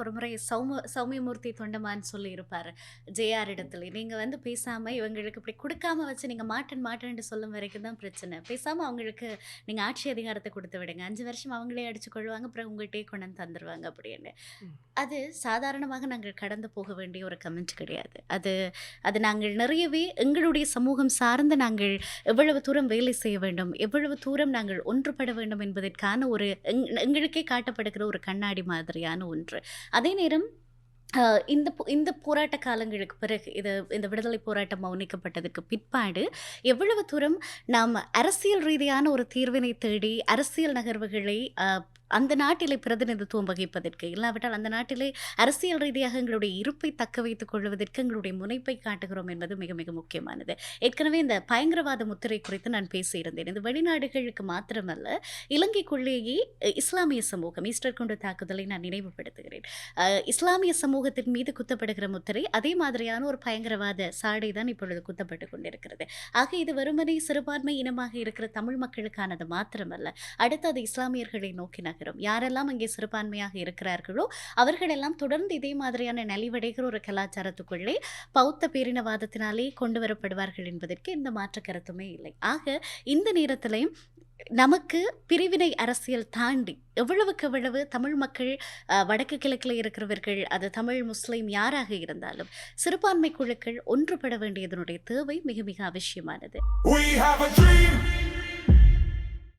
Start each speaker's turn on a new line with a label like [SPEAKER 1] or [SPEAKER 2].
[SPEAKER 1] ஒரு முறை சௌம சௌமியமூர்த்தி தொண்டமான் சொல்லியிருப்பாரு. ஜேஆர் இடத்துல. நீங்க வந்து பேசாம இவங்களுக்கு இப்படி கொடுக்காம வச்சு நீங்க மாட்டன் மாட்டேன்னு சொல்லும் வரைக்கும் தான் பிரச்சனை. பேசாம அவங்களுக்கு நீங்க ஆட்சி அதிகாரத்தை கொடுத்து விடுங்க. அஞ்சு வருஷம் அவங்களே அடிச்சு கொள்வாங்க அப்புறம் உங்கள்கிட்டயே கொண்டு வந்து தந்துருவாங்க அப்படின்னு. அது சாதாரணமாக நாங்கள் கடந்து போக வேண்டிய ஒரு கமெண்ட் கிடையாது. அது அது நாங்கள் நிறையவே எங்களுடைய சமூகம் சார்ந்து நாங்கள் எவ்வளவு தூரம் வேலை செய்ய வேண்டும் எவ்வளவு தூரம் நாங்கள் ஒன்றுபட வேண்டும் என்பதற்கான ஒரு எங்- எங்களுக்கே காட்டப்படுகிற ஒரு கண்ணாடி மாதிரியான ஒன்று. அதே நேரம் இந்த இந்த போராட்ட காலங்களுக்கு பிறகு இது இந்த விடுதலை போராட்டம் மௌனிக்கப்பட்டதுக்கு பிற்பாடு எவ்வளவு தூரம் நாம் அரசியல் ரீதியான ஒரு தீர்வினை தேடி அரசியல் நகர்வுகளை அந்த நாட்டிலே பிரதிநிதித்துவம் வகிப்பதற்கு இல்லாவிட்டால் அந்த நாட்டிலே அரசியல் ரீதியாக எங்களுடைய இருப்பை தக்க வைத்துக் கொள்வதற்கு எங்களுடைய முனைப்பை காட்டுகிறோம் என்பது மிக மிக முக்கியமானது. ஏற்கனவே இந்த பயங்கரவாத முத்திரை குறித்து நான் பேசியிருந்தேன். இந்த வெளிநாடுகளுக்கு மாத்திரமல்ல இலங்கைக்குள்ளேயே இஸ்லாமிய சமூகம் ஈஸ்டர் கொண்டு தாக்குதலை நான் நினைவுபடுத்துகிறேன். இஸ்லாமிய சமூகத்தின் மீது குத்தப்படுகிற முத்திரை அதே மாதிரியான ஒரு பயங்கரவாத சாடை தான் இப்பொழுது குத்தப்பட்டு கொண்டிருக்கிறது. ஆக இது வருமனை சிறுபான்மை இனமாக இருக்கிற தமிழ் மக்களுக்கானது மாத்திரமல்ல அடுத்து அது இஸ்லாமியர்களை நோக்கினார் நகரும் யாரெல்லாம் அங்கே சிறுபான்மையாக இருக்கிறார்களோ அவர்களெல்லாம் தொடர்ந்து இதே மாதிரியான நலிவடைகிற ஒரு கலாச்சாரத்துக்குள்ளே பௌத்த பேரினவாதத்தினாலே கொண்டு வரப்படுவார்கள் என்பதற்கு எந்த மாற்று கருத்துமே இல்லை. ஆக இந்த நேரத்திலையும் நமக்கு பிரிவினை அரசியல் தாண்டி எவ்வளவுக்கு எவ்வளவு தமிழ் மக்கள் வடக்கு கிழக்கில் இருக்கிறவர்கள் அது தமிழ் முஸ்லீம் யாராக இருந்தாலும் சிறுபான்மை குழுக்கள் ஒன்றுபட வேண்டியதனுடைய தேவை மிக மிக அவசியமானது.